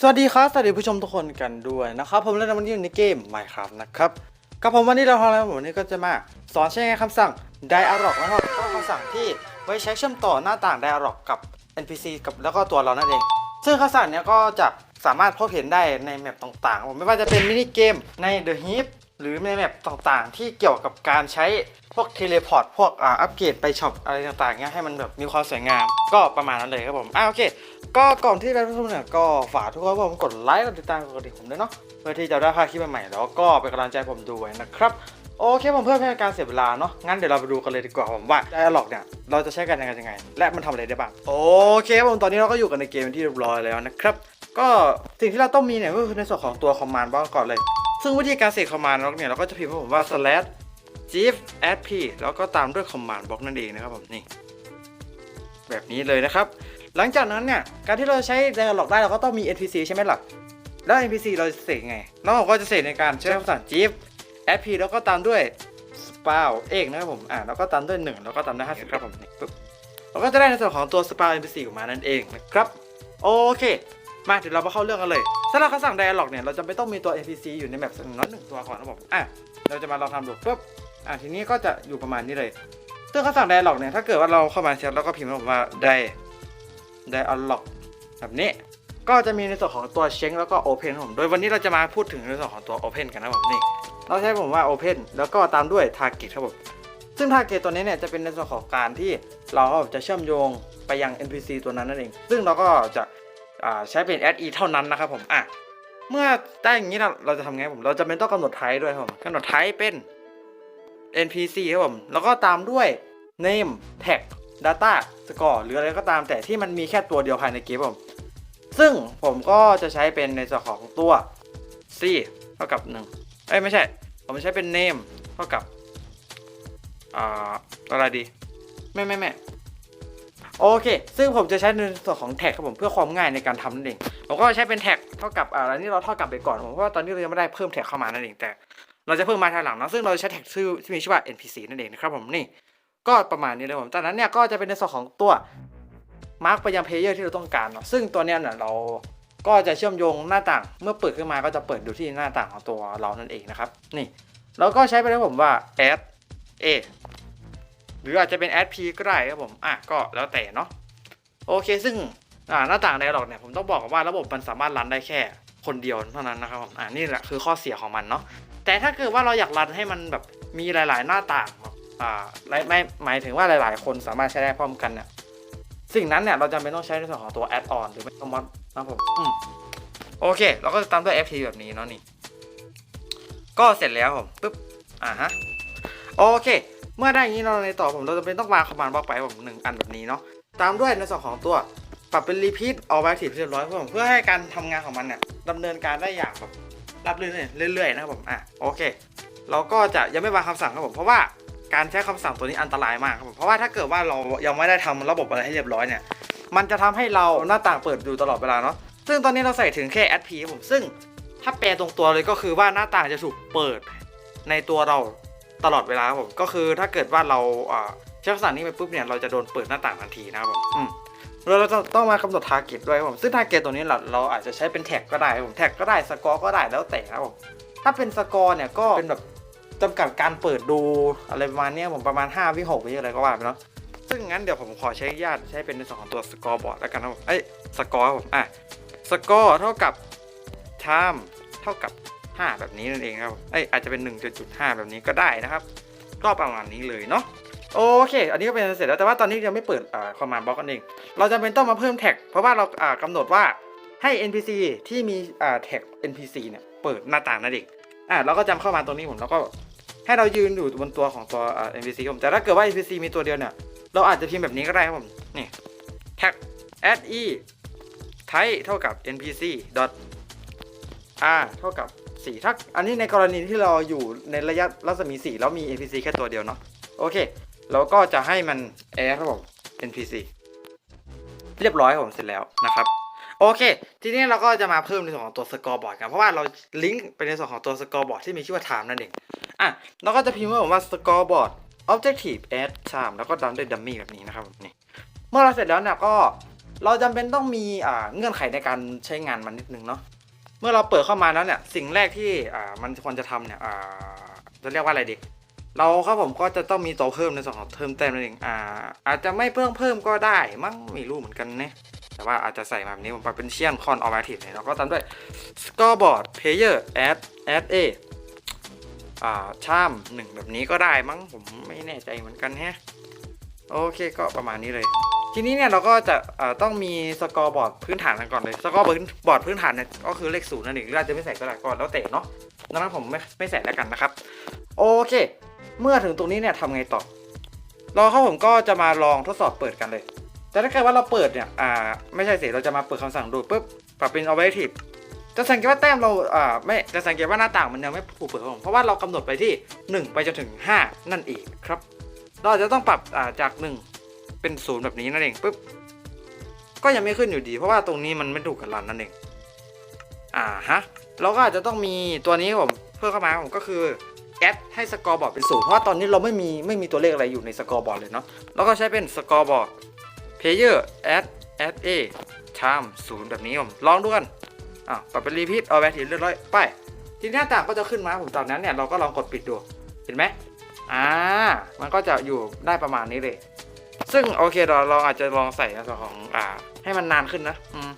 สวัสดีครับสวัสดีผู้ชมทุกคนกันด้วยนะครับ ผมเล่นวันนี้อยู่ในเกม Minecraft นะครับกับผมวันนี้เราทำอะไรผมวันนี้ก็จะมาสอนใช้งานคำสั่ง dialog นะครับก็คำสั่งที่ไว้ใช้เชื่อมต่อหน้าต่าง dialog กับ NPC กับแล้วก็ตัวเรานั่นเอง ซึ่งคำสั่งนี้ก็จะสามารถพบเห็นได้ในแมปต่างๆผมไม่ว่าจะเป็นมินิเกมใน The Heap หรือในแมปต่างๆ ที่เกี่ยวกับการใช้พวกเทเลพอร์ตพวกอ่าอัปเกรดไปช็อปอะไรต่างๆเงี้ยให้มันแบบมีความสวยงาม ก็ประมาณนั้นเลยครับผมอ่าโอเค ก็ก่อนที่เราจะทำเนี่ยก็ฝากทุกคนผมกดไลค์กดติดตามกดกระดิ่งผมด้วยเนาะเพื่อที่จะได้พาคลิปใหม่ๆแล้วก็เป็นกำลังใจผมด้วยนะครับโอเคผมเพื่อไม่ให้การเสียเวลาเนาะงั้นเดี๋ยวเราไปดูกันเลยดีกว่าผมว่า dialog เนี่ยเราจะใช้กันยังไงยังไง และมันทำอะไรได้บ้างโอเคผมตอนนี้เราก็อยู่กันในเกมที่เรียบร้อยแล้วนะครับก็สิ่งที่เราต้องมีเนี่ยก็คือในส่วนของตัว command block ก่อนเลย ซึ่งวิธีการเสก command block เนี่ยเราก็จะพิมพ์ผมว่า slash gif add p แล้วก็ตามด้วย command block นั่นเองนะครับผมนี่แบบนี้เลยนะครับ หลังจากนั้นเนี่ยการที่เราใช้ dialog ได้เราก็ต้องมี NPC ใช่ไหมล่ะแล้ว NPC เราจะเสกไงเราก็จะเสกในการใช้คำสั่ง gif add p แล้วก็ตามด้วย spout เอกนะครับผมอ่าแล้วก็ตามด้วย 1 แล้วก็ตามด้วย50ครับผมนี่ปึ๊บเราก็จะได้ในส่วนของตัว spout NPC ออกมานั่นเองนะครับโอเค มาเดี๋ยวเรามาเข้าเรื่องกันเลยสำหรับคำสั่ง dialog เนี่ยเราจะไม่ต้องมีตัว NPC อยู่ในแมปสักน้อยหนึ่งตัวก่อนนะผมอะเราจะมาลองทำดูปุ๊บอะทีนี้ก็จะอยู่ประมาณนี้เลยซึ่งคำสั่ง dialog เนี่ยถ้าเกิดว่าเราเข้ามาเช็คแล้วก็พิมพ์ผมว่า di dialog แบบนี้ก็จะมีในส่วนของตัวเช็คแล้วก็ open ครับผม โดยวันนี้เราจะมาพูดถึงในส่วนของตัว open กันนะผมนี่ เราใช้ผมว่า open แล้วก็ตามด้วย target ครับผม ซึ่ง target ตัวนี้เนี่ยจะเป็นในส่วนของการที่เราจะเชื่อมโยงไปยัง NPC ตัวนั้นนั่นเอง ซึ่งเราก็จะ ใช้เป็น add e เท่านั้นนะครับผมอะเมื่อได้อย่างนี้เราเราจะทำไงผม เราจะเป็นต้องกำหนดไทป์ด้วยครับผมกำหนดไทป์เป็น NPC ครับผม แล้วก็ตามด้วย name tag data score หรืออะไรก็ตามแต่ที่มันมีแค่ตัวเดียวภายในเกมครับผม ซึ่งผมก็จะใช้เป็นในส่วนของตัว c เท่ากับ 1 เอ้ย ไม่ใช่ ผมใช้เป็น name เท่ากับ อ่า อะไรดี ไม่ไม่ไม่ โอเค ซึ่งผมจะใช้ในส่วนของแท็กครับผมเพื่อความง่ายในการทำนั่นเองผมก็ใช้เป็นแท็กเท่ากับอ่าอันนี้เราเท่ากับไปก่อนผมเพราะว่าตอนนี้เรายังไม่ได้เพิ่มแท็กเข้ามานั่นเองแต่ เราจะเพิ่มมาภายหลังนะซึ่งเราจะใช้แท็กชื่อที่มีชื่อว่า npc นั่นเองนะครับผมนี่ก็ประมาณนี้เลยผมจากนั้นเนี่ยก็จะเป็นในส่วนของตัวมาร์กไปยังเพลเยอร์ที่เราต้องการเนาะซึ่งตัวเนี้ยเนี่ยเราก็จะเชื่อมโยงหน้าต่าง เมื่อเปิดขึ้นมาก็จะเปิดดูที่หน้าต่างของตัวเรานั่นเองนะครับนี่เราก็ใช้ไปเลยผมว่า add a รืออาจจะเป็น add p ก็ได้ครับผม อะก็แล้วแต่เนาะ โอเคซึ่งหน้าต่างไดอะล็อกเนี่ยผมต้องบอกว่าระบบมันสามารถรันได้แค่คนเดียวเท่านั้นนะครับผม อ่านี่แหละคือข้อเสียของมันเนาะ แต่ถ้าเกิดว่าเราอยากรันให้มันแบบมีหลาย ๆ หน้าต่างแบบอ่าไม่ไม่หมายถึงว่าหลาย ๆ คนสามารถใช้ได้พร้อมกันเนี่ย สิ่งนั้นเนี่ยเราจำเป็นต้องใช้ในส่วนของตัว add-on หรือไม่ก็มอดนะครับผมอืมโอเค เราก็จะตามด้วย FT แบบนี้เนาะนี่ ก็เสร็จแล้วผมปึ๊บ อ่าฮะ โอเค เมื่อได้อย่างนี้เราในต่อผมเราจะเป็นต้องวางคอมมานด์บล็อกไปผมหนึ่งอันแบบนี้เนาะตามด้วยในส่วนของตัวปรับเป็น repeat all back เรียบร้อยเพื่อผมเพื่อให้การทำงานของมันเนี่ยดำเนินการได้อย่างแบบรับเรื่อยๆเรื่อยๆนะครับผมอะโอเค เราก็จะยังไม่วางคำสั่งครับผมเพราะว่าการใช้คำสั่งตัวนี้อันตรายมากครับผมเพราะว่าถ้าเกิดว่าเรายังไม่ได้ทำระบบอะไรให้เรียบร้อยเนี่ยมันจะทำให้เราหน้าต่างเปิดอยู่ตลอดเวลาเนาะซึ่งตอนนี้เราใส่ถึงแค่ SP ครับผมซึ่งถ้าแปลตรงตัวเลยก็คือว่าหน้าต่างจะถูกเปิดในตัวเรา ตลอดเวลาครับผมก็คือถ้าเกิดว่าเราอ่าใช้คำสั่งนี้ไปปุ๊บเนี่ยเราจะโดนเปิดหน้าต่างทันทีนะครับผมอืมแล้วเราจะต้องมากำหนด target ด้วยครับผมซึ่ง target ตัวนี้เราเราอาจจะใช้เป็นแท็กก็ได้ครับผมแท็กก็ได้สกอร์ก็ได้แล้วแต่ครับผมถ้าเป็นสกอร์เนี่ยก็เป็นแบบจำกัดการเปิดดูอะไรประมาณเนี้ยผมประมาณ 5 วิ6วิอะไรก็ว่าไปเนาะซึ่งงั้นเดี๋ยวผมขอใช้ญาตใช้เป็นในส่วนของตัวสกอร์บอร์ดแล้วกันนะผมเอ้ยสกอร์ผมอะสกอร์เท่ากับ time เท่ากับ 5 แบบนี้นั่นเองครับเอ้ยอาจจะเป็น 1.5 แบบนี้ก็ได้นะครับ ก็ประมาณนี้เลยเนาะโอเค อันนี้ก็เป็นเสร็จแล้ว แต่ว่าตอนนี้ยังไม่เปิดคอมมานด์บล็อกกันเอง เราจำเป็นต้องมาเพิ่มแท็ก เพราะว่าเราอ่ากำหนดว่าให้ NPC ที่มีแท็ก NPC เนี่ยเปิดหน้าต่างนั่นเองอ่าเราก็จำเข้ามาตรงนี้ผมแล้วก็ให้เรายืนอยู่บนตัวของตัวอ่า NPC ผม แต่ถ้าเกิดว่า NPC มีตัวเดียวเนี่ย เราอาจจะพิมพ์แบบนี้ก็ได้ครับผม นี่แท็ก add e type เท่ากับ npc dot r เท่ากับ 4 ถ้า อันนี้ในกรณีที่เราอยู่ในระยะรัศมี 4 แล้วมี npc แค่ตัวเดียวเนาะโอเคเราก็จะให้มัน add ครับผม npc เรียบร้อยผมเสร็จแล้วนะครับโอเค ทีนี้เราก็จะมาเพิ่มในส่วนของตัวสกอร์บอร์ดกัน เพราะว่าเราลิงก์ไปในส่วนของตัวสกอร์บอร์ดที่มีชื่อว่า time นั่นเอง อะ เราก็จะพิมพ์ว่าผมว่า scoreboard objective add time แล้วก็ตามด้วย dummy แบบนี้นะครับนี่ เมื่อเราเสร็จแล้วเนี่ยก็เราจำเป็นต้องมีอ่าเงื่อนไขในการใช้งานมันนิดนึงเนาะ มื่อเราเปิดเข้ามาแล้วเนี่ยสิ่งแรกที่อ่ามันควรจะทำเนี่ยอ่าจะเรียกว่าอะไรดีเราครับผมก็จะต้องมีตัวเพิ่มในส่วนของเพิ่มแต้มนั่นเองอ่าอาจจะไม่เพิ่มเพิ่มก็ได้มั้งไม่รู้เหมือนกันนะแต่ว่าอาจจะใส่มาแบบนี้ผมปเป็นเชียนคอนออ t ทีฟเนี่ยเราก็ตามด้วย scoreboard player add add a อ่าชามหนึ่งแบบนี้ก็ได้มั้งผมไม่แน่ใจเหมือนกันแฮะโอเคก็ประมาณนี้เลย ทีนี้เนี่ยเราก็จะต้องมีสกอร์บอร์ดพื้นฐานกันก่อนเลย สกอร์บอร์ดพื้นฐานเนี่ยก็คือเลขศูนย์นั่นเองหรืออาจจะไม่ใส่ก็ได้ก็แล้วแต่เนาะดังนั้นผมไม่ไม่ใส่แล้วกันนะครับ โอเค เมื่อถึงตรงนี้เนี่ยทำไงต่อเราเข้าผมก็จะมาลองทดสอบเปิดกันเลย แต่ถ้าเกิดว่าเราเปิดเนี่ยอ่าไม่ใช่สิเราจะมาเปิดคำสั่งดูปุ๊บปรับเป็น objective จะสังเกตว่าแต้มเราอ่าไม่จะสังเกตว่าหน้าต่างมันยังไม่ถูกเปิดผมเพราะว่าเรากำหนดไปที่ 1 ไปจนถึง 5 นั่นเองครับ เราจะต้องปรับจาก 1 เป็นศูนย์แบบนี้นั่นเองปุ๊บก็ยังไม่ขึ้นอยู่ดี เพราะว่าตรงนี้มันไม่ถูกกันรันนั่นเองอ่าฮะเราก็อาจจะต้องมีตัวนี้ผมเพิ่มเข้ามาผมก็คือแอดให้สกอร์บอร์ดเป็นศูนย์เพราะว่าตอนนี้เราไม่มีไม่มีตัวเลขอะไรอยู่ในสกอร์บอร์ดเลยเนาะเราก็ใช้เป็นสกอร์บอร์ด player add add a time ศูนย์แบบนี้ผมลองดูกันอะปรับเป็น repeat เอาแบตถีเรียบร้อยไปทีนี้หน้าต่างก็จะขึ้นมาผมตอนนั้นเนี่ยเราก็ลองกดปิดดูเห็นไหมอ่า มันก็จะอยู่ได้ประมาณนี้เลย ซึ่งโอเคเราเราอาจจะลองใส่ส่วนของอ่า ให้มันนานขึ้นนะอืม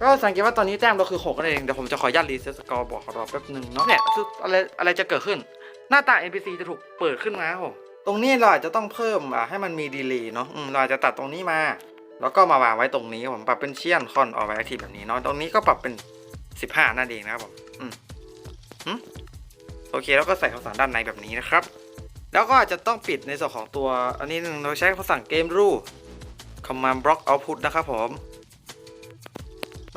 ก็สังเกตว่าตอนนี้แต้มเราคือ6นั่นเองเดี๋ยวผมจะขออนุญาตรีเซ็ตสกอร์บอกรอแป๊บหนึ่งเนาะเนี่ยคืออะไรอะไรจะเกิดขึ้น หน้าตา NPC จะถูกเปิดขึ้นมาครับผมตรงนี้เราอาจจะต้องเพิ่มอ่าให้มันมีดีเลย์เนาะเราอาจจะตัดตรงนี้มา แล้วก็มาวางไว้ตรงนี้ผมปรับเป็นเชียนคอนออกไว้ทีแบบนี้เนาะตรงนี้ก็ปรับเป็น 15นั่นเองนะครับผมอืมอืมโอเคแล้วก็ใส่คำสั่งด้านในแบบนี้นะครับ แล้วก็อาจจะต้องปิดในส่วนของตัว อันนี้เราใช้คำสั่งเกมรู command block output นะครับผม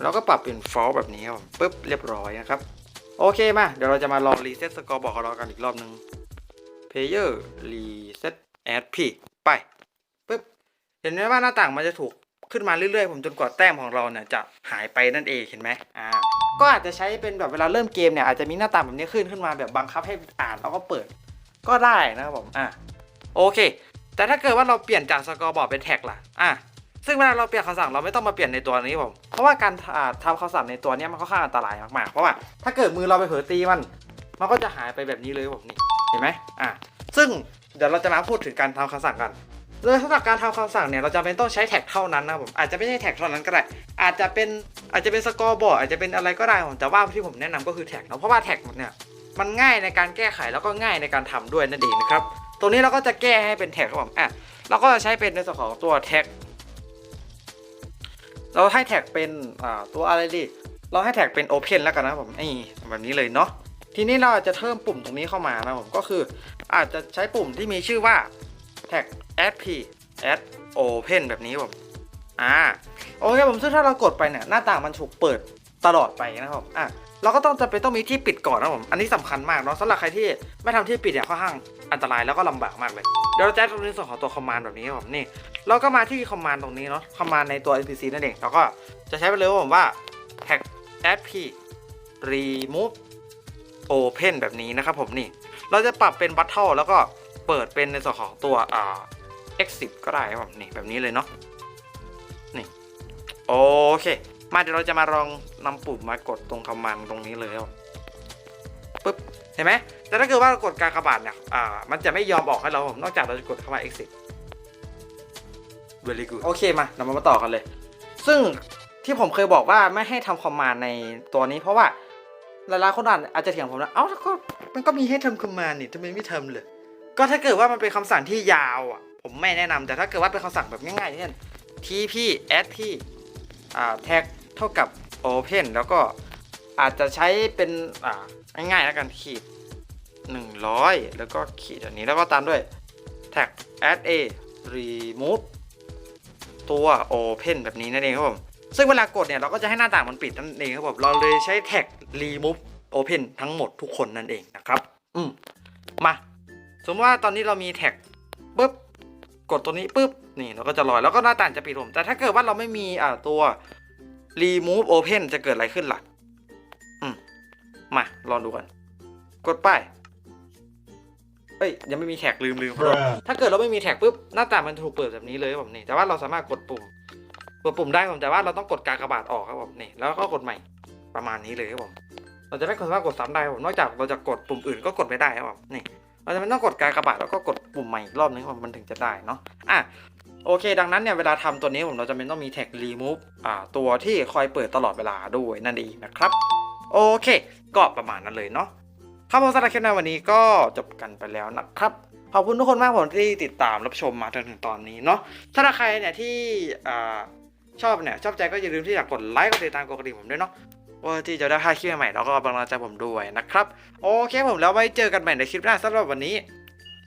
แล้วก็ปรับเป็น false แบบนี้ครับปึ๊บเรียบร้อยนะครับ โอเคมา เดี๋ยวเราจะมาลองรีเซ็ตสกอร์บอกของเรากันอีกรอบหนึ่ง player reset add p ไปปึ๊บเห็นไหมว่าหน้าต่างมันจะถูกขึ้นมาเรื่อยๆ ผมจนกว่าแต้มของเราเนี่ยจะหายไปนั่นเองเห็นไหมอ่าก็อาจจะใช้เป็นแบบเวลาเริ่มเกมเนี่ยอาจจะมีหน้าต่างแบบนี้ขึ้นขึ้นมาแบบบังคับให้อ่านแล้วก็เปิด ก็ได้นะครับผมอะโอเค แต่ถ้าเกิดว่าเราเปลี่ยนจากสกอร์บอร์ดเป็นแท็กล่ะอะซึ่งเวลาเราเปลี่ยนคำสั่งเราไม่ต้องมาเปลี่ยนในตัวนี้ผม เพราะว่าการอ่าทำคำสั่งในตัวนี้มันค่อนข้างอันตรายมากๆ เพราะว่าถ้าเกิดมือเราไปเผลอตีมัน มันก็จะหายไปแบบนี้เลยผมนี่ เห็นไหมอะ ซึ่งเดี๋ยวเราจะมาพูดถึงการทำคำสั่งกันโดยสำหรับการทำคำสั่งเนี่ยเราจะเป็นต้องใช้แท็กเท่านั้นนะครับผม อาจจะไม่ใช่แท็กเท่านั้นก็ได้ อาจจะเป็นอาจจะเป็นสกอร์บอร์ดอาจจะเป็นอะไรก็ได้ผม แต่ว่าที่ผมแนะนำก็คือแท็กเนาะ เพราะว่าแท็กเนี่ย มันง่ายในการแก้ไขแล้วก็ง่ายในการทำด้วยนั่นเองนะครับ ตรงนี้เราก็จะแก้ให้เป็นแท็กครับผมอะเราก็จะใช้เป็นในส่วนของตัวแท็ก เราให้แท็กเป็นอ่าตัวอะไรดีเราให้แท็กเป็น Open แล้วกันนะผมไอ้แบบนี้เลยเนาะทีนี้เราจะเพิ่มปุ่มตรงนี้เข้ามานะผมก็คืออาจจะใช้ปุ่มที่มีชื่อว่าแท็ก add p add open แบบนี้ผมอ่าโอเคผมซึ่งถ้าเรากดไปเนี่ยหน้าต่างมันถูกเปิดตลอดไปนะครับอะ เราก็ต้องจะเป็นต้องมีที่ปิดก่อนนะผม อันนี้สำคัญมากเนาะสำหรับใครที่ไม่ทำที่ปิดเนี่ยค่อนข้างอันตรายแล้วก็ลำบากมากเลย เดี๋ยวเราจะตรงนี้ส่วนของตัวคอมมานด์แบบนี้ครับผมนี่ เราก็มาที่คอมมานด์ตรงนี้เนาะ คอมมานด์ในตัว npc นั่นเอง เราก็จะใช้ไปเลยว่าผมว่า tag add p remove open แบบนี้นะครับผมนี่ เราจะปรับเป็น battle แล้วก็เปิดเป็นในส่วนของตัวอ่า exit ก็ได้ครับผมนี่แบบนี้เลยเนาะ นี่ โอเค มาเดี๋ยวเราจะมาลองนำปุ่มมากดตรงคำมันตรงนี้เลยครับปึ๊บเห็นไหมแต่ถ้าเกิดว่าเรากดการกระบาดเนี่ยอ่ามันจะไม่ยอมออกให้เราผมนอกจากเราจะกดเข้ามา exit very good โอเคมาเรามาต่อกันเลย ซึ่งที่ผมเคยบอกว่าไม่ให้ทำคอมมานด์ในตัวนี้ เพราะว่าหลายๆคนอ่านอาจจะเถียงผมนะเอ้าก็มันก็มีให้ทำคอมมานด์นี่ทำไมไม่ทำเลย ก็ถ้าเกิดว่ามันเป็นคำสั่งที่ยาวอะผมไม่แนะนำแต่ถ้าเกิดว่าเป็นคำสั่งแบบง่ายๆเช่น tp add p อ่า tag เท่ากับ open แล้วก็อาจจะใช้เป็นอ่าง่ายๆแล้วกันขีด 100 แล้วก็ขีดอันนี้แล้วก็ตามด้วย tag add a remove ตัว open แบบนี้นั่นเองครับผม ซึ่งเวลากดเนี่ย เราก็จะให้หน้าต่างมันปิดนั่นเองครับผม เราเลยใช้ tag remove open ทั้งหมดทุกคนนั่นเองนะครับ อืมมา สมมติว่าตอนนี้เรามีแท็กปุ๊บ กดตัวนี้ปุ๊บ นี่เราก็จะลอย แล้วก็หน้าต่างจะปิดผม แต่ถ้าเกิดว่าเราไม่มีอ่าตัว remove open จะเกิดอะไรขึ้นล่ะอืมมาลองดูกัน กดไปเอ้ยยังไม่มีแท็กลืมลืมครับถ้าเกิดเราไม่มีแท็กปุ๊บหน้าต่างมันถูกเปิดแบบนี้เลยครับผมนี่แต่ว่าเราสามารถกดปุ่มกดปุ่มได้ผมแต่ว่าเราต้องกดกากบาทออกครับผมนี่แล้วก็กดใหม่ประมาณนี้เลยครับผมเราจะไม่สามารถกดซ้ำได้ครับผมนอกจากเราจะกดปุ่มอื่นก็กดไม่ได้ครับผมนี่เราจะไม่ต้องกดกากบาทแล้วก็กดปุ่มใหม่อีกรอบนึงครับผมมันถึงจะได้เนาะอะ โอเค ดังนั้นเนี่ยเวลาทำตัวนี้ผมเราจะเป็นต้องมีแท็ก remove อ่าตัวที่คอยเปิดตลอดเวลาด้วยนั่นเองนะครับ โอเค ก็ประมาณนั้นเลยเนาะครับผมสำหรับคลิปในวันนี้ก็จบกันไปแล้วนะครับขอบคุณทุกคนมากผมที่ติดตามรับชมมาจนถึงตอนนี้เนาะถ้าใครเนี่ยที่อ่าชอบเนี่ยชอบใจก็อย่าลืมที่จะกดไลค์กดติดตามกดกระดิ่งผมด้วยเนาะว่าที่จะได้พลาคลิปใหม่แล้วก็กำลังใจผมด้วยนะครับ โอเคผมแล้วไว้เจอกันใหม่ในคลิปหน้าสำหรับวันนี้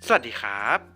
สวัสดีครับ